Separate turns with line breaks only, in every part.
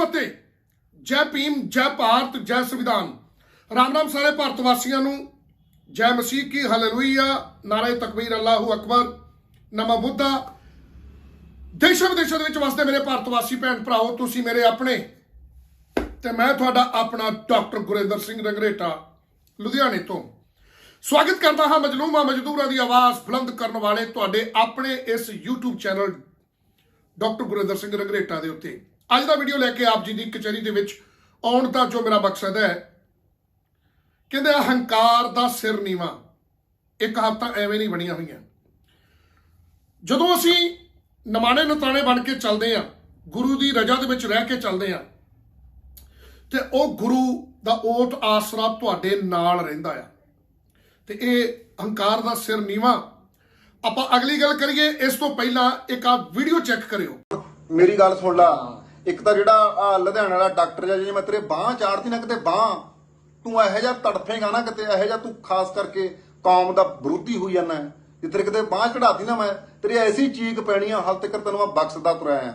ਫਤਿਹ। ਜੈ ਭੀਮ, ਜੈ ਭਾਰਤ, ਜੈ ਸੰਵਿਧਾਨ। ਰਾਮ ਰਾਮ ਸਾਰੇ ਭਾਰਤ ਵਾਸੀਆਂ ਨੂੰ ਜੈ ਮਸੀਹ ਕੀ ਹਾਲੇਲੂਇਆ ਨਾਰੇ ਤਕਬੀਰ ਅੱਲਾਹੂ ਅਕਬਰ। ਨਮਾ ਬੁੱਧਾ। ਦੇਸ਼ਾਂ ਵਿਦੇਸ਼ਾਂ ਦੇ ਵਿੱਚ ਵਸਦੇ ਮੇਰੇ ਭਾਰਤ ਵਾਸੀ ਭੈਣ ਭਰਾਓ, ਤੁਸੀਂ ਮੇਰੇ ਆਪਣੇ ਤੇ ਮੈਂ ਤੁਹਾਡਾ ਆਪਣਾ ਡਾਕਟਰ ਗੁਰਿੰਦਰ ਸਿੰਘ ਰੰਗਰੇਟਾ, ਲੁਧਿਆਣੇ ਤੋਂ। ਸਵਾਗਤ ਕਰਦਾ ਹਾਂ ਮਜਲੂਮਾ ਮਜ਼ਦੂਰਾਂ ਦੀ ਆਵਾਜ਼ ਬੁਲੰਦ ਕਰਨ ਵਾਲੇ ਤੁਹਾਡੇ ਆਪਣੇ ਇਸ YouTube channel doctor Gurinder Singh Rangreta ਦੇ ਉੱਤੇ। ਅੱਜ ਦਾ ਵੀਡੀਓ ਲੈ ਕੇ ਆਪ ਜੀ ਦੀ ਕਚਹਿਰੀ ਦੇ ਵਿੱਚ ਆਉਣ ਦਾ ਜੋ ਮੇਰਾ ਮਕਸਦ ਹੈ, ਕਹਿੰਦੇ ਅਹੰਕਾਰ ਦਾ ਸਿਰ ਨੀਵਾ। ਇੱਕ ਹਫ਼ਤਾ ਐਵੇਂ ਨਹੀਂ ਬਣੀਆਂ ਹੋਈਆਂ। ਜਦੋਂ ਅਸੀਂ ਨਮਾਣੇ ਨਤਾਣੇ ਬਣ ਕੇ ਚੱਲਦੇ ਆ ਗੁਰੂ ਦੀ ਰਜਾ ਦੇ ਵਿੱਚ ਰਹਿ ਕੇ ਚੱਲਦੇ ਆ ਤੇ ਉਹ ਗੁਰੂ ਦਾ ਓਟ ਆਸਰਾ ਤੁਹਾਡੇ ਨਾਲ ਰਹਿੰਦਾ ਆ। ਤੇ ਇਹ ਹੰਕਾਰ ਦਾ ਸਿਰ ਨੀਵਾ। ਆਪਾਂ ਅਗਲੀ ਗੱਲ ਕਰੀਏ, ਇਸ ਤੋਂ ਪਹਿਲਾਂ ਇੱਕ ਆ ਵੀਡੀਓ ਚੈੱਕ ਕਰਿਓ।
ਮੇਰੀ ਗੱਲ ਸੁਣ ਲਾ। ਇੱਕ ਤਾਂ ਜਿਹੜਾ, ਆ ਲੁਧਿਆਣਾ ਵਾਲਾ ਡਾਕਟਰ ਜਿਹਾ ਜੇ ਮੈਂ ਤੇਰੇ ਬਾਹ ਚਾੜਦੀ ਨਾ ਕਿਤੇ ਬਾਹ, ਤੂੰ ਇਹੋ ਜਿਹਾ ਤੜਫੇਗਾ ਨਾ ਕਿਤੇ, ਇਹੋ ਜਿਹਾ ਤੂੰ ਖਾਸ ਕਰਕੇ ਕੌਮ ਦਾ ਵਿਰੋਧੀ ਹੋਈ ਜਾਂਦਾ ਜੇ ਤੇਰੇ ਕਿਤੇ ਬਾਹ ਚੜਾਦੀ ਨਾ ਮੈਂ, ਤੇਰੀ ਐਸੀ ਚੀਕ ਪੈਣੀ ਆ, ਹਾਲ ਤੱਕ ਤੈਨੂੰ ਮੈਂ ਬਖਸ਼ਦਾ ਤੁਰਿਆ ਆ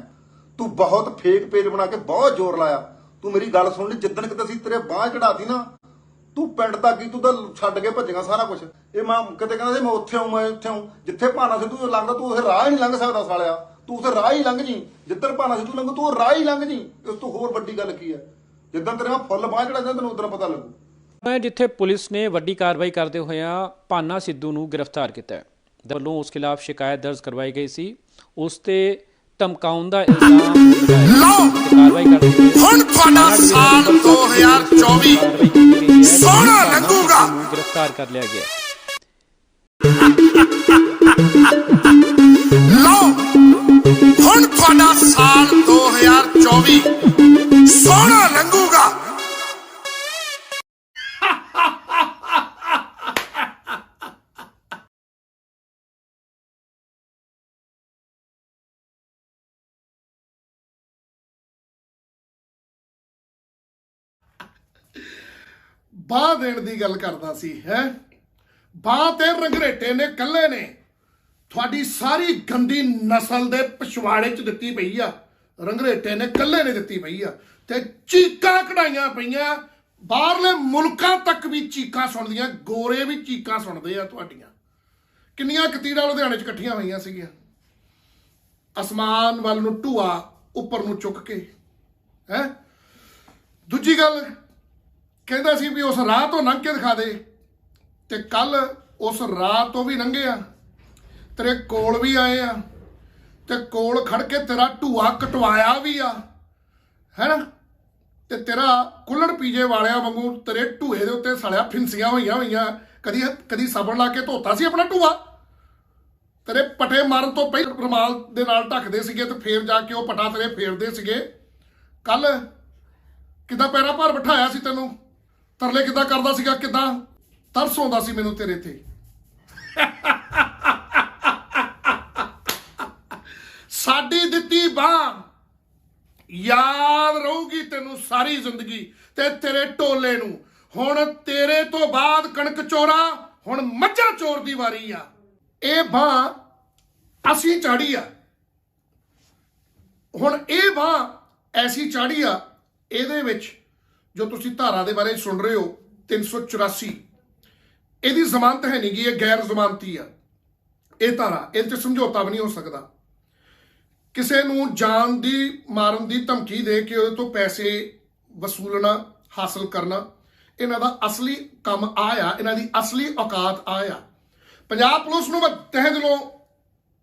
ਤੂੰ ਬਹੁਤ ਫੇਕ ਪੇਜ ਬਣਾ ਕੇ ਬਹੁਤ ਜ਼ੋਰ ਲਾਇਆ। ਤੂੰ ਮੇਰੀ ਗੱਲ ਸੁਣ ਲਈ, ਜਿੱਦਣ ਕਿਤੇ ਅਸੀਂ ਤੇਰੇ ਬਾਹ ਚੜਾਦੀ ਨਾ, ਤੂੰ ਪਿੰਡ ਤੱਕ ਹੀ ਤੂੰ ਤਾਂ ਛੱਡ ਕੇ ਭੱਜੇਗਾ ਸਾਰਾ ਕੁਝ ਇਹ ਮੈਂ ਕਿਤੇ ਕਹਿੰਦਾ ਸੀ, ਮੈਂ ਉੱਥੇ ਆਉਂ, ਮੈਂ ਉੱਥੇ ਆਉਂ। ਜਿੱਥੇ ਭਾਣਾ ਸਿੱਧੂ ਲੰਘਦਾ, ਤੂੰ ਉਹ ਰਾਹ ਹੀ ਨਹੀਂ ਲੰਘ ਸਕਦਾ ਸਾਲਿਆ। ਤੂੰ ਉਸੇ ਰਾਹ ਹੀ ਲੰਘ ਜੀ ਜਿੱਧਰ ਭਾਨਾ ਸਿੱਧੂ ਲੰਘ ਤੂੰ ਉਹ ਰਾਹ ਹੀ ਲੰਘ ਜੀ ਇਸ ਤੋਂ ਹੋਰ ਵੱਡੀ ਗੱਲ ਕੀ ਹੈ? ਜਿੱਦਾਂ ਤੇਰੇ ਮੈਂ ਫੁੱਲ ਬਾਹ ਚੜਾ ਤੈਨੂੰ ਉਦੋਂ ਪਤਾ ਲੱਗੂ।
ਹੈ ਜਿੱਥੇ ਪੁਲਿਸ ਨੇ ਵੱਡੀ ਕਾਰਵਾਈ ਕਰਦੇ ਹੋਇਆਂ ਪਾਨਾ ਸਿੱਧੂ ਨੂੰ ਗ੍ਰਿਫਤਾਰ ਕੀਤਾ ਹੈ। ਦੇ ਵੱਲੋਂ ਉਸ ਖਿਲਾਫ ਸ਼ਿਕਾਇਤ ਦਰਜ ਕਰਵਾਈ ਗਈ ਸੀ। ਉਸ ਤੇ ਧਮਕਾਉਣ ਦਾ ਇਲਜ਼ਾਮ ਤੇ ਕਾਰਵਾਈ ਕਰਦੇ
ਹੁਣ ਤੁਹਾਡਾ ਸਾਲ 2024 ਸੋਹਣਾ ਲੰਘੂਗਾ।
ਨੂੰ ਗ੍ਰਿਫਤਾਰ ਕਰ ਲਿਆ ਗਿਆ।
2024 ਸੋਹਣਾ ਲੰਘੂਗਾ। ਬਾਹ ਦੇਣ ਦੀ ਗੱਲ ਕਰਦਾ ਸੀ, ਹੈ? ਬਾਹ ਤੇ ਰੰਗਰੇਟੇ ਨੇ, ਕੱਲੇ ਨੇ। ਤੁਹਾਡੀ ਸਾਰੀ ਗੰਦੀ ਨਸਲ ਦੇ ਪਿਛਵਾੜੇ ਚ ਦਿੱਤੀ ਪਈ ਆ। ਰੰਗਰੇਟੇ ਨੇ, ਕੱਲੇ ਨੇ ਦਿੱਤੀ ਪਈ ਆ। ਤੇ ਚੀਕਾਂ ਕਢਾਈਆਂ ਪਈਆਂ। ਬਾਹਰਲੇ ਮੁਲਕਾਂ ਤੱਕ ਵੀ ਚੀਕਾਂ ਸੁਣਦੀਆਂ, ਗੋਰੇ ਵੀ ਚੀਕਾਂ ਸੁਣਦੇ ਆ ਤੁਹਾਡੀਆਂ। ਕਿੰਨੀਆਂ ਕਤੀੜਾਂ ਲੁਧਿਆਣੇ ਚ ਇਕੱਠੀਆਂ ਹੋਈਆਂ ਸੀਗੀਆਂ। ਅਸਮਾਨ ਵੱਲ ਨੂੰ ਢੂਆ, ਉੱਪਰ ਨੂੰ ਚੁੱਕ ਕੇ। ਹੈ? ਦੂਜੀ ਗੱਲ, ਕਹਿੰਦਾ ਸੀ ਵੀ ਉਸ ਰਾਹ ਤੋਂ ਲੰਘ ਕੇ ਦਿਖਾ ਦੇ। ਤੇ ਕੱਲ ਉਸ ਰਾਹ ਤੋਂ ਵੀ ਲੰਘੇ ਆ। ਤੇਰੇ ਕੋਲ ਵੀ ਆਏ ਆ। ਤੇ ਕੋਲ ਖੜ ਕੇ ਤੇਰਾ ਢੂਆ ਕਟਵਾਇਆ ਵੀ ਆ। ਹੈਨਾ ਤੇ ਤੇਰਾ ਕੁੱਲੜ ਪੀਜੇ ਵਾਲਿਆਂ ਵਾਂਗੂ ਤੇਰੇ ਢੂਏ ਦੇ ਉੱਤੇ ਸੜਿਆ ਫਿੰਸੀਆਂ ਹੋਈਆਂ ਹੋਈਆਂ। ਕਦੀ ਕਦੀ ਸਾਬਣ ਲਾ ਕੇ ਧੋਤਾ ਸੀ ਆਪਣਾ ਢੂਆ? ਤੇਰੇ ਪਟੇ ਮਾਰਨ ਤੋਂ ਪਹਿਲਾਂ ਰੁਮਾਲ ਦੇ ਨਾਲ ਢੱਕਦੇ ਸੀਗੇ ਤੇ ਫੇਰ ਜਾ ਕੇ ਉਹ ਪਟਾ ਤੇਰੇ ਫੇਰਦੇ ਸੀਗੇ। ਕੱਲ ਕਿੱਦਾਂ ਪੈਰਾਂ ਭਾਰ ਬਿਠਾਇਆ ਸੀ ਤੈਨੂੰ? ਤਰਲੇ ਕਿੱਦਾਂ ਕਰਦਾ ਸੀਗਾ? ਕਿੱਦਾਂ? ਤਰਸ ਆਉਂਦਾ ਸੀ ਮੈਨੂੰ ਤੇਰੇ ਤੇ। ਸਾਡੀ ਦਿੱਤੀ ਬਾਹ ਯਾਦ ਰਹੂਗੀ ਤੈਨੂੰ ਸਾਰੀ ਜ਼ਿੰਦਗੀ ਤੇ ਤੇਰੇ ਟੋਲੇ ਨੂੰ। ਹੁਣ ਤੇਰੇ ਤੋਂ ਬਾਅਦ ਕਣਕ ਚੋਰਾ, ਹੁਣ ਮੱਝਾਂ ਚੋਰ ਦੀ ਵਾਰੀ ਆ। ਇਹ ਬਾਹ ਅਸੀਂ ਚਾੜੀ ਆ। ਹੁਣ ਇਹ ਬਾਹ ਐਸੀ ਚਾੜੀ ਆ, ਇਹਦੇ ਵਿੱਚ ਜੋ ਤੁਸੀਂ ਧਾਰਾ ਦੇ ਬਾਰੇ ਸੁਣ ਰਹੇ ਹੋ 384 ਇਹਦੀ ਜ਼ਮਾਨਤ ਹੈ ਨਹੀਂ ਗੀ, ਇਹ ਗੈਰ ਜ਼ਮਾਨਤੀ ਆ। ਇਹ ਧਾਰਾ ਇਹ ਤੇ ਸਮਝੌਤਾ ਵੀ ਨਹੀਂ ਹੋ ਸਕਦਾ। ਕਿਸੇ ਨੂੰ ਜਾਨ ਦੀ, ਮਾਰਨ ਦੀ ਧਮਕੀ ਦੇ ਕੇ ਉਹਦੇ ਤੋਂ ਪੈਸੇ ਵਸੂਲਣਾ, ਹਾਸਲ ਕਰਨਾ, ਇਹਨਾਂ ਦਾ ਅਸਲੀ ਕੰਮ ਆ ਇਹਨਾਂ ਦੀ ਅਸਲੀ ਔਕਾਤ ਆ ਪੰਜਾਬ ਪੁਲਿਸ ਨੂੰ ਮੈਂ ਤਹਿ ਦਿਲੋਂ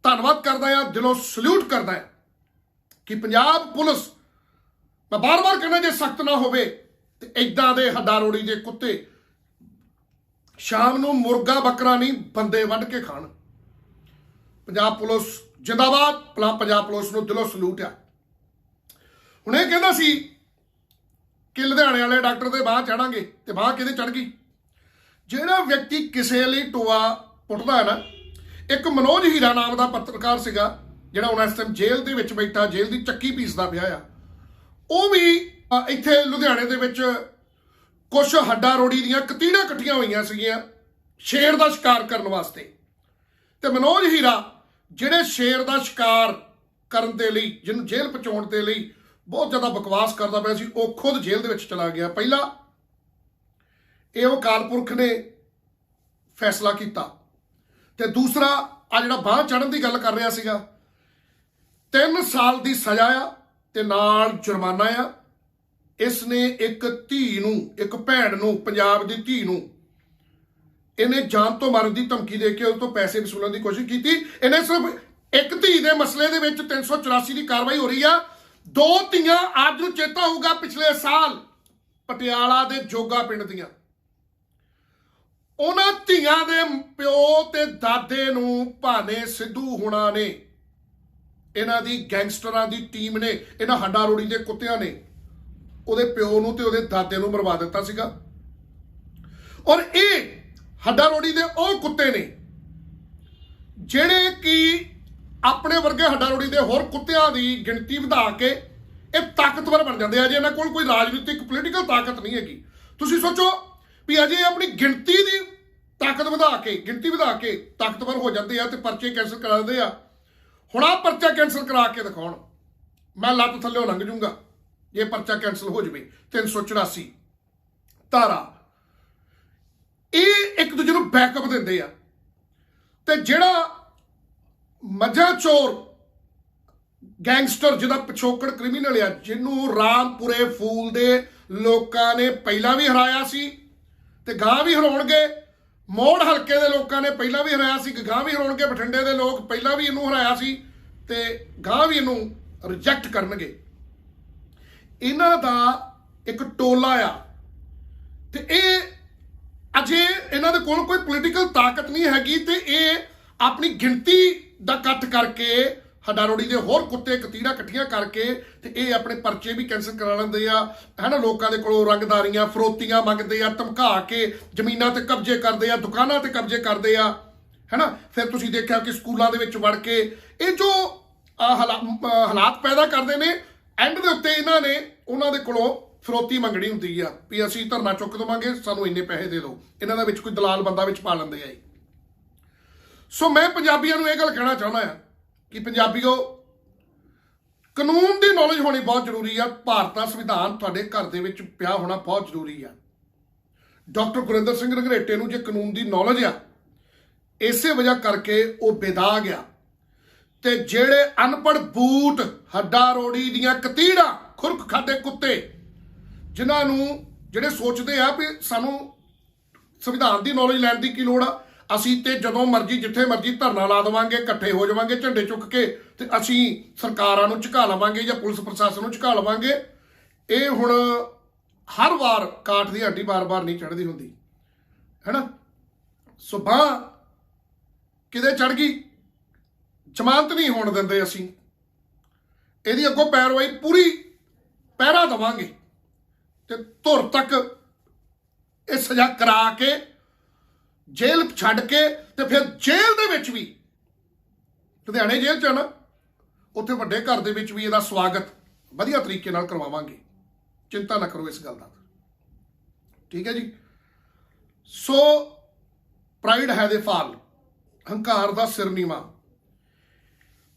ਧੰਨਵਾਦ ਕਰਦਾ ਆ ਦਿਲੋਂ ਸਲੂਟ ਕਰਦਾ ਆ ਕਿ ਪੰਜਾਬ ਪੁਲਿਸ, ਮੈਂ ਬਾਰ-ਬਾਰ ਕਹਿੰਦਾ ਜੇ ਸਖਤ ਨਾ ਹੋਵੇ, ਤੇ ਇਦਾਂ ਦੇ ਹੱਡਾਰੋੜੀ ਦੇ ਕੁੱਤੇ ਸ਼ਾਮ ਨੂੰ ਮੁਰਗਾ, ਬੱਕਰਾ ਨਹੀਂ, ਬੰਦੇ ਵੱਢ ਕੇ ਖਾਣ। ਪੰਜਾਬ ਪੁਲਿਸ ਜਿੰਦਾਬਾਦ ਪਲਾ- ਪੰਜਾਬ ਪੁਲਿਸ ਨੂੰ ਦਿਲੋਂ ਸਲੂਟ ਆ। ਹੁਣ ਇਹ ਕਹਿੰਦਾ ਸੀ ਕਿ ਲੁਧਿਆਣੇ ਵਾਲੇ ਡਾਕਟਰ ਦੇ ਬਾਹ ਚੜਾਂਗੇ ਤੇ ਬਾਹ ਕਿਹਦੇ ਚੜ ਗਈ? ਜਿਹੜਾ ਵਿਅਕਤੀ ਕਿਸੇ ਲਈ ਟੋਆ ਪੁੱਟਦਾ ਹੈ ਨਾ, ਇੱਕ ਮਨੋਜ ਹੀਰਾ ਨਾਮ ਦਾ ਪੱਤਰਕਾਰ ਸੀਗਾ, ਜਿਹੜਾ ਹੁਣ ਇਸ ਟਾਈਮ ਜੇਲ੍ਹ ਦੇ ਵਿੱਚ ਬੈਠਾ, ਜੇਲ੍ਹ ਦੀ ਚੱਕੀ ਪੀਸਦਾ ਪਿਆ ਆ ਉਹ ਵੀ ਇੱਥੇ ਲੁਧਿਆਣੇ ਦੇ ਵਿੱਚ ਕੁਝ ਹੱਡਾ ਰੋੜੀ ਦੀਆਂ ਕਤੀੜਾਂ ਇਕੱਠੀਆਂ ਹੋਈਆਂ ਸੀਗੀਆਂ ਸ਼ੇਰ ਦਾ ਸ਼ਿਕਾਰ ਕਰਨ ਵਾਸਤੇ। ਤੇ ਮਨੋਜ ਹੀਰਾ ਜਿਹੜੇ ਸ਼ੇਰ ਦਾ ਸ਼ਿਕਾਰ ਕਰਨ ਦੇ ਲਈ, ਜਿਹਨੂੰ ਜੇਲ੍ਹ ਪਹੁੰਚਾਉਣ ਦੇ ਲਈ ਬਹੁਤ ਜ਼ਿਆਦਾ ਬਕਵਾਸ ਕਰਦਾ ਪਿਆ ਸੀ, ਉਹ ਖੁਦ ਜੇਲ੍ਹ ਦੇ ਵਿੱਚ ਚਲਾ ਗਿਆ। ਪਹਿਲਾ ਇਹ ਅਕਾਲ ਪੁਰਖ ਨੇ ਫੈਸਲਾ ਕੀਤਾ ਤੇ ਦੂਸਰਾ, ਆ ਜਿਹੜਾ ਬਾਹ ਚੜਨ ਦੀ ਗੱਲ ਕਰ ਰਿਹਾ ਸੀਗਾ 3 ਸਾਲ ਦੀ ਸਜ਼ਾ ਆ ਤੇ ਨਾਲ ਜੁਰਮਾਨਾ ਆ। ਇਸ ਨੇ ਇੱਕ ਧੀ ਨੂੰ, ਇੱਕ ਭੈਣ ਨੂੰ, ਪੰਜਾਬ ਦੀ ਧੀ ਨੂੰ ਇਹਨੇ ਜਾਨ ਤੋਂ ਮਾਰਨ ਦੀ ਧਮਕੀ ਦੇ ਕੇ ਉਹ ਤੋਂ ਪੈਸੇ ਵਸੂਲਣ ਦੀ ਕੋਸ਼ਿਸ਼ ਕੀਤੀ। ਇਹਨੇ ਸਿਰਫ ਇੱਕ ਧੀ ਦੇ ਮਸਲੇ ਦੇ ਵਿੱਚ 384 ਦੀ ਕਾਰਵਾਈ ਹੋ ਰਹੀ ਆ। ਦੋ ਧੀਆਂ ਅੱਜ ਨੂੰ ਚੇਤਾ ਹੋਊਗਾ ਪਿਛਲੇ ਸਾਲ ਪਟਿਆਲਾ ਦੇ ਜੋਗਾ ਪਿੰਡ ਦੀਆਂ। ਉਹਨਾਂ ਧੀਆਂ ਦੇ ਪਿਓ ਤੇ ਦਾਦੇ ਨੂੰ ਭਾਨੇ ਸਿੱਧੂ ਹੁਣਾ ਨੇ, ਇਹਨਾਂ ਦੀ ਗੈਂਗਸਟਰਾਂ ਦੀ ਟੀਮ ਨੇ, ਇਹਨਾਂ ਹੱਡਾ ਰੋੜੀ ਦੇ ਕੁੱਤਿਆਂ ਨੇ ਉਹਦੇ ਪਿਓ ਨੂੰ ਤੇ ਉਹਦੇ ਦਾਦੇ ਨੂੰ ਮਰਵਾ ਦਿੱਤਾ ਸੀਗਾ। ਔਰ ਇਹ ਹੱਡਾ ਰੋੜੀ ਦੇ ਉਹ ਕੁੱਤੇ ਨੇ, ਜਿਹੜੇ ਕਿ ਆਪਣੇ ਵਰਗੇ ਹੱਡਾ ਰੋੜੀ ਦੇ ਹੋਰ ਕੁੱਤਿਆਂ ਦੀ ਗਿਣਤੀ ਵਧਾ ਕੇ ਇਹ ਤਾਕਤਵਰ ਬਣ ਜਾਂਦੇ ਆ। ਜੇ ਇਹਨਾਂ ਕੋਲ ਕੋਈ ਰਾਜਨੀਤਿਕ ਪੋਲੀਟੀਕਲ ਤਾਕਤ ਨਹੀਂ ਹੈਗੀ। ਤੁਸੀਂ ਸੋਚੋ ਵੀ ਅਜੇ ਆਪਣੀ ਗਿਣਤੀ ਦੀ ਤਾਕਤ ਵਧਾ ਕੇ, ਗਿਣਤੀ ਵਧਾ ਕੇ ਤਾਕਤਵਰ ਹੋ ਜਾਂਦੇ ਆ ਤੇ ਪਰਚੇ ਕੈਂਸਲ ਕਰਾ ਦਿੰਦੇ ਆ। ਹੁਣ ਆ ਪਰਚਾ ਕੈਂਸਲ ਕਰਾ ਕੇ ਦਿਖਾਉਣ। ਮੈਂ ਲੱਤ ਥੱਲੇ ਲੰਘ ਜੂੰਗਾ। ਜੇ ਪਰਚਾ ਕੈਂਸਲ ਹੋ ਜਵੇ 384 ਧਾਰਾ ਇਹ ਇੱਕ ਬੈਕਅਪ ਦਿੰਦੇ ਆ। ਤੇ ਜਿਹੜਾ ਮੱਝਾਂ ਚੋਰ ਗੈਂਗਸਟਰ ਜਿਹਦਾ ਪਿਛੋਕੜ ਕ੍ਰਿਮੀਨਲ ਆ, ਜਿਹਨੂੰ ਰਾਮਪੁਰੇ ਫੂਲ ਦੇ ਲੋਕਾਂ ਨੇ ਪਹਿਲਾਂ ਵੀ ਹਰਾਇਆ ਸੀ ਤੇ ਗਾਂ ਵੀ ਹਰਾਉਣਗੇ, ਮੋੜ ਹਲਕੇ ਦੇ ਲੋਕਾਂ ਨੇ ਪਹਿਲਾਂ ਵੀ ਹਰਾਇਆ ਸੀ ਗਾਂ ਵੀ ਹਰਾਉਣਗੇ, ਬਠਿੰਡੇ ਦੇ ਲੋਕ ਪਹਿਲਾਂ ਵੀ ਇਹਨੂੰ ਹਰਾਇਆ ਸੀ ਤੇ ਗਾਂ ਵੀ ਇਹਨੂੰ ਰਿਜੈਕਟ ਕਰਨਗੇ। ਇਹਨਾਂ ਦਾ ਇੱਕ ਟੋਲਾ ਆ ਤੇ ਇਹ ਅਜੇ ਇਹਨਾਂ ਦੇ ਕੋਲ ਕੋਈ ਪੋਲੀਟੀਕਲ ਤਾਕਤ ਨਹੀਂ ਹੈਗੀ ਤੇ ਇਹ ਆਪਣੀ ਗਿਣਤੀ ਦਾ ਇਕੱਠ ਕਰਕੇ ਹਡਾਰੋੜੀ ਦੇ ਹੋਰ ਕੁੱਤੇ ਕਤੀੜਾ ਇਕੱਠੀਆਂ ਕਰਕੇ ਤੇ ਇਹ ਆਪਣੇ ਪਰਚੇ ਵੀ ਕੈਂਸਲ ਕਰਾ ਲੈਂਦੇ ਆ। ਹੈਨਾ, ਲੋਕਾਂ ਦੇ ਕੋਲੋਂ ਰੰਗਦਾਰੀਆਂ, ਫਰੋਤੀਆਂ ਮੰਗਦੇ ਆ, ਧਮਕਾ ਕੇ ਜ਼ਮੀਨਾਂ ਤੇ ਕਬਜ਼ੇ ਕਰਦੇ ਆ, ਦੁਕਾਨਾਂ ਤੇ ਕਬਜ਼ੇ ਕਰਦੇ ਆ। ਹੈਨਾ, ਫਿਰ ਤੁਸੀਂ ਦੇਖਿਆ ਕਿ ਸਕੂਲਾਂ ਦੇ ਵਿੱਚ ਵੜ ਕੇ ਇਹ ਜੋ ਹਾਲਾ- ਹਾਲਾਤ ਪੈਦਾ ਕਰਦੇ ਨੇ ਐਂਡ ਦੇ ਉੱਤੇ ਇਹਨਾਂ ਨੇ, ਉਹਨਾਂ ਦੇ ਕੋਲੋਂ ਫਰੋਤੀ ਮੰਗਣੀ ਹੁੰਦੀ ਆ ਵੀ ਅਸੀਂ ਧਰਨਾ ਚੁੱਕ ਦਵਾਂਗੇ, ਸਾਨੂੰ ਇੰਨੇ ਪੈਸੇ ਦੇ ਦਿਓ। ਇਹਨਾਂ ਦਾ ਵਿੱਚ ਕੋਈ ਦਲਾਲ ਬੰਦਾ ਵਿੱਚ ਪਾ ਲੈਂਦੇ ਆ ਇਹ। ਸੋ ਮੈਂ ਪੰਜਾਬੀਆਂ ਨੂੰ ਇਹ ਗੱਲ ਕਹਿਣਾ ਚਾਹੁੰਦਾ ਆ ਕਿ ਪੰਜਾਬੀਓ, ਕਾਨੂੰਨ ਦੀ ਨੌਲੇਜ ਹੋਣੀ ਬਹੁਤ ਜ਼ਰੂਰੀ ਆ, ਭਾਰਤ ਦਾ ਸੰਵਿਧਾਨ ਤੁਹਾਡੇ ਘਰ ਦੇ ਵਿੱਚ ਪਿਆ ਹੋਣਾ ਬਹੁਤ ਜ਼ਰੂਰੀ ਆ। ਡਾਕਟਰ ਗੁਰਿੰਦਰ ਸਿੰਘ ਰੰਗਰੇਟੇ ਨੂੰ ਜੇ ਕਾਨੂੰਨ ਦੀ ਨੌਲੇਜ ਆ, ਇਸੇ ਵਜ੍ਹਾ ਕਰਕੇ ਉਹ ਬੇਦਾਗ ਆ। ਤੇ ਜਿਹੜੇ ਅਨਪੜ ਬੂਟ, ਹੱਡਾ ਰੋੜੀ ਦੀਆਂ ਕਤੀੜਾਂ, ਖੁਰਕ ਖਾਦੇ ਕੁੱਤੇ ਜਿਨ੍ਹਾਂ ਨੂੰ ਜਿਹੜੇ ਸੋਚਦੇ ਆ ਵੀ ਸਾਨੂੰ ਸੰਵਿਧਾਨ ਦੀ ਨੌਲੇਜ ਲੈਣ ਦੀ ਕੀ ਲੋੜ ਆ, ਅਸੀਂ ਤੇ ਜਦੋਂ ਮਰਜ਼ੀ, ਜਿੱਥੇ ਮਰਜ਼ੀ ਧਰਨਾ ਲਾ ਦੇਵਾਂਗੇ, ਇਕੱਠੇ ਹੋ ਜਾਵਾਂਗੇ, ਝੰਡੇ ਚੁੱਕ ਕੇ ਤੇ ਅਸੀਂ ਸਰਕਾਰਾਂ ਨੂੰ ਝੁਕਾ ਲਵਾਂਗੇ ਜਾਂ ਪੁਲਿਸ ਪ੍ਰਸ਼ਾਸਨ ਨੂੰ ਝੁਕਾ ਲਵਾਂਗੇ, ਇਹ ਹੁਣ ਹਰ ਵਾਰ ਕਾਠ ਦੀ ਹੱਡੀ ਬਾਰ-ਬਾਰ ਨਹੀਂ ਚੜਦੀ ਹੁੰਦੀ। ਹੈਨਾ? ਸੋ ਬਾਂਹ ਕਿਤੇ ਚੜ ਗਈ, ਜ਼ਮਾਨਤ ਨਹੀਂ ਹੋਣ ਦਿੰਦੇ ਅਸੀਂ। ਇਹਦੀ ਅੱਗੋਂ ਪੈਰਵਾਈ ਪੂਰੀ ਪਹਿਰਾ ਦਵਾਂਗੇ। ਤੇ ਧੁਰ ਤੱਕ ਇਹ ਸਜ਼ਾ ਕਰਾ ਕੇ ਜੇਲ੍ਹ ਛੱਡ ਕੇ ਤੇ ਫਿਰ ਜੇਲ੍ਹ ਦੇ ਵਿੱਚ ਵੀ, ਲੁਧਿਆਣੇ ਜੇਲ੍ਹ ਚ ਆ ਨਾ, ਉੱਥੇ ਵੱਡੇ ਘਰ ਦੇ ਵਿੱਚ ਵੀ ਇਹਦਾ ਸਵਾਗਤ ਵਧੀਆ ਤਰੀਕੇ ਨਾਲ ਕਰਵਾਵਾਂਗੇ। ਚਿੰਤਾ ਨਾ ਕਰੋ ਇਸ ਗੱਲ ਦਾ। ਠੀਕ ਹੈ ਜੀ? ਸੋ ਪ੍ਰਾਈਡ ਹੈ ਦੇ ਫਾਲ, ਹੰਕਾਰ ਦਾ ਸਿਰ ਨੀਵਾ।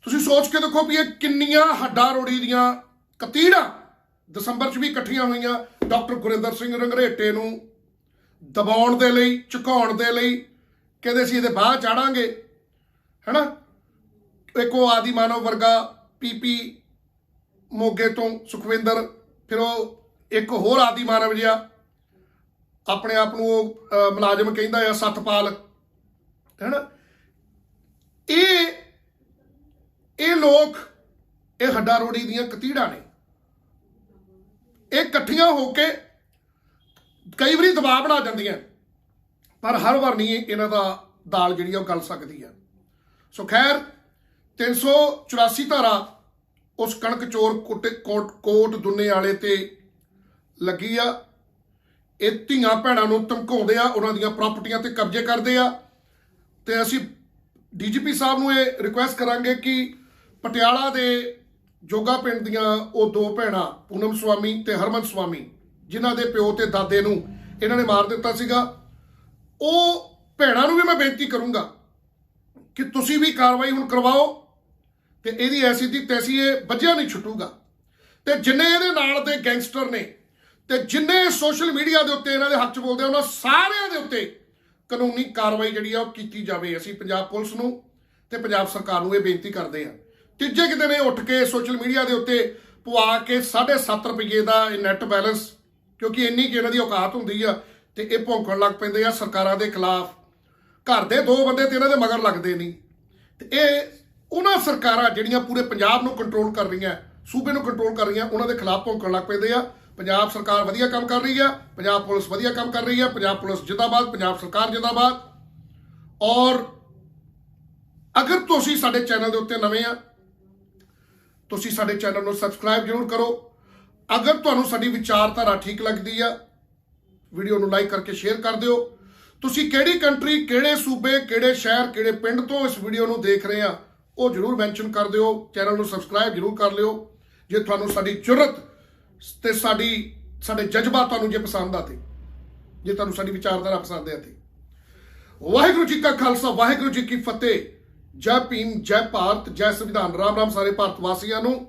ਤੁਸੀਂ ਸੋਚ ਕੇ ਦੇਖੋ ਵੀ ਇਹ ਕਿੰਨੀਆਂ ਹੱਡਾਂ ਰੋੜੀ ਦੀਆਂ ਕਤੀੜਾਂ ਦਸੰਬਰ 'ਚ ਵੀ ਇਕੱਠੀਆਂ ਹੋਈਆਂ। ਡਾਕਟਰ ਗੁਰਿੰਦਰ ਸਿੰਘ ਰੰਗਰੇਟੇ ਨੂੰ ਦਬਾਉਣ ਦੇ ਲਈ, ਝੁਕਾਉਣ ਦੇ ਲਈ ਕਹਿੰਦੇ ਸੀ ਇਹਦੇ ਬਾਹ ਚਾੜਾਂਗੇ। ਹੈਨਾ? ਇੱਕ ਉਹ ਆਦੀ ਮਾਨਵ ਵਰਗਾ ਪੀਪੀ ਮੋਗੇ ਤੋਂ ਸੁਖਵਿੰਦਰ, ਫਿਰ ਉਹ ਇੱਕ ਹੋਰ ਆਦੀ ਮਾਨਵ ਜਿਹਾ ਆਪਣੇ ਆਪ ਨੂੰ ਉਹ ਮੁਲਾਜ਼ਮ ਕਹਿੰਦਾ ਆ, ਸਤਪਾਲ। ਹੈਨਾ? ਇਹ ਇਹ ਲੋਕ, ਇਹ ਹੱਡਾ ਰੋੜੀ ਦੀਆਂ ਕਤੀੜਾਂ ਨੇ। ਇਹ ਇਕੱਠੀਆਂ ਹੋ ਕੇ ਕਈ ਵਾਰੀ ਦਬਾਅ ਬਣਾ ਜਾਂਦੀਆਂ। ਪਰ ਹਰ ਵਾਰ ਨਹੀਂ ਇਹਨਾਂ ਦਾ ਦਾਲ ਜਿਹੜੀ ਆ ਉਹ ਗਲ ਸਕਦੀ ਹੈ ਸੋ ਖੈਰ 384 ਧਾਰਾ ਉਸ ਕਣਕ ਚੋਰ ਕੁੱਟੇ ਕੋਟ ਕੋਟ ਦੁੰਨੇ ਵਾਲੇ ਤੇ ਲੱਗੀ ਆ। ਇਹ ਧੀਆਂ ਭੈਣਾਂ ਨੂੰ ਧਮਕਾਉਂਦੇ ਆ, ਉਹਨਾਂ ਦੀਆਂ ਪ੍ਰਾਪਰਟੀਆਂ ਤੇ ਕਬਜ਼ੇ ਕਰਦੇ ਆ। ਤੇ ਅਸੀਂ ਡੀਜੀਪੀ ਸਾਹਿਬ ਨੂੰ ਇਹ ਰਿਕੁਐਸਟ ਕਰਾਂਗੇ ਕਿ ਪਟਿਆਲਾ ਦੇ ਜੋਗਾ ਪਿੰਡ ਦੀਆਂ ਉਹ ਦੋ ਭੈਣਾਂ, ਪੂਨਮ ਸੁਆਮੀ ਤੇ ਹਰਮਨ ਸੁਆਮੀ ਜਿਨ੍ਹਾਂ ਦੇ ਪਿਓ ਤੇ ਦਾਦੇ ਨੂੰ ਇਹਨਾਂ ਨੇ ਮਾਰ ਦਿੱਤਾ ਸੀਗਾ। ਉਹ ਭੈਣਾਂ ਨੂੰ ਵੀ ਮੈਂ ਬੇਨਤੀ ਕਰੂੰਗਾ ਕਿ ਤੁਸੀਂ ਵੀ ਕਾਰਵਾਈ ਹੁਣ ਕਰਵਾਓ ਤੇ ਇਹਦੀ ਐਸੀ ਦੀ ਤੈਸੀ ਇਹ ਵੱਜਿਆ ਨਹੀਂ ਛੁੱਟੂਗਾ। ਤੇ ਜਿੰਨੇ ਇਹਦੇ ਨਾਲ ਦੇ ਗੈਂਗਸਟਰ ਨੇ ਤੇ ਜਿੰਨੇ ਸੋਸ਼ਲ ਮੀਡੀਆ ਦੇ ਉੱਤੇ ਇਹਨਾਂ ਦੇ ਹੱਥ 'ਚ ਬੋਲਦੇ ਉਹਨਾਂ ਸਾਰਿਆਂ ਦੇ ਉੱਤੇ ਕਾਨੂੰਨੀ ਕਾਰਵਾਈ ਜਿਹੜੀ ਆ ਉਹ ਕੀਤੀ ਜਾਵੇ। ਅਸੀਂ ਪੰਜਾਬ ਪੁਲਿਸ ਨੂੰ ਤੇ ਪੰਜਾਬ ਸਰਕਾਰ ਨੂੰ ਇਹ ਬੇਨਤੀ ਕਰਦੇ ਆ ਤੀਜੇ ਕਿਤੇ ਨੇ ਉੱਠ ਕੇ ਸੋਸ਼ਲ ਮੀਡੀਆ ਦੇ ਉੱਤੇ ਪਵਾ ਕੇ 7.5 ਰੁਪਏ ਦਾ ਇਹ ਨੈਟ ਬੈਲੈਂਸ, ਕਿਉਂਕਿ ਇੰਨੀ ਕਿ ਇਹਨਾਂ ਦੀ ਔਕਾਤ ਹੁੰਦੀ ਆ ਤੇ ਇਹ ਭੌਂਕਣ ਲੱਗ ਪੈਂਦੇ ਆ ਸਰਕਾਰਾਂ ਦੇ ਖਿਲਾਫ। ਘਰ ਦੇ ਦੋ ਬੰਦੇ ਤੇ ਇਹਨਾਂ ਦੇ ਮਗਰ ਲੱਗਦੇ ਨਹੀਂ। ਤੇ ਇਹ ਉਹਨਾਂ ਸਰਕਾਰਾਂ ਜਿਹੜੀਆਂ ਪੂਰੇ ਪੰਜਾਬ ਨੂੰ ਕੰਟਰੋਲ ਕਰ ਰਹੀਆਂ, ਸੂਬੇ ਨੂੰ ਕੰਟਰੋਲ ਕਰ ਰਹੀਆਂ, ਉਹਨਾਂ ਦੇ ਖਿਲਾਫ ਭੌਂਕਣ ਲੱਗ ਪੈਂਦੇ ਆ। ਪੰਜਾਬ ਸਰਕਾਰ ਵਧੀਆ ਕੰਮ ਕਰ ਰਹੀ ਆ, ਪੰਜਾਬ ਪੁਲਿਸ ਵਧੀਆ ਕੰਮ ਕਰ ਰਹੀ ਆ, ਪੰਜਾਬ ਪੁਲਿਸ ਜਿੰਦਾਬਾਦ, ਪੰਜਾਬ ਸਰਕਾਰ ਜਿੰਦਾਬਾਦ। ਔਰ ਅਗਰ ਤੁਸੀਂ ਸਾਡੇ ਚੈਨਲ ਦੇ ਉੱਤੇ ਨਵੇਂ ਆ ਤੁਸੀਂ ਸਾਡੇ ਚੈਨਲ ਨੂੰ ਸਬਸਕ੍ਰਾਈਬ ਜ਼ਰੂਰ ਕਰੋ। ਅਗਰ ਤੁਹਾਨੂੰ ਸਾਡੀ ਵਿਚਾਰਧਾਰਾ ਠੀਕ ਲੱਗਦੀ ਆ, ਵੀਡੀਓ ਨੂੰ ਲਾਈਕ ਕਰਕੇ ਸ਼ੇਅਰ ਕਰ ਦਿਓ। ਤੁਸੀਂ ਕਿਹੜੀ ਕੰਟਰੀ, ਕਿਹੜੇ ਸੂਬੇ, ਕਿਹੜੇ ਸ਼ਹਿਰ, ਕਿਹੜੇ ਪਿੰਡ ਤੋਂ ਇਸ ਵੀਡੀਓ ਨੂੰ ਦੇਖ ਰਹੇ ਆ, ਉਹ ਜਰੂਰ ਮੈਂਸ਼ਨ ਕਰ ਦਿਓ। ਚੈਨਲ ਨੂੰ ਸਬਸਕ੍ਰਾਈਬ ਜਰੂਰ ਕਰ ਲਿਓ। ਜੇ ਤੁਹਾਨੂੰ ਸਾਡੀ ਜੁਰਤ ਤੇ ਸਾਡੀ, ਸਾਡੇ ਜਜ਼ਬਾ ਤੁਹਾਨੂੰ ਜੇ ਪਸੰਦ ਆ ਤੇ ਜੇ ਤੁਹਾਨੂੰ ਸਾਡੀ ਵਿਚਾਰਧਾਰਾ ਪਸੰਦ ਆ ਤੇ ਵਾਹਿਗੁਰੂ ਜੀ ਕਾ ਖਾਲਸਾ, ਵਾਹਿਗੁਰੂ ਜੀ ਕੀ ਫਤਿਹ। ਜੈ ਭੀਮ ਜੈ ਭਾਰਤ ਜੈ ਸੰਵਿਧਾਨ। ਰਾਮ ਰਾਮ ਸਾਰੇ ਭਾਰਤ ਵਾਸੀਆਂ ਨੂੰ।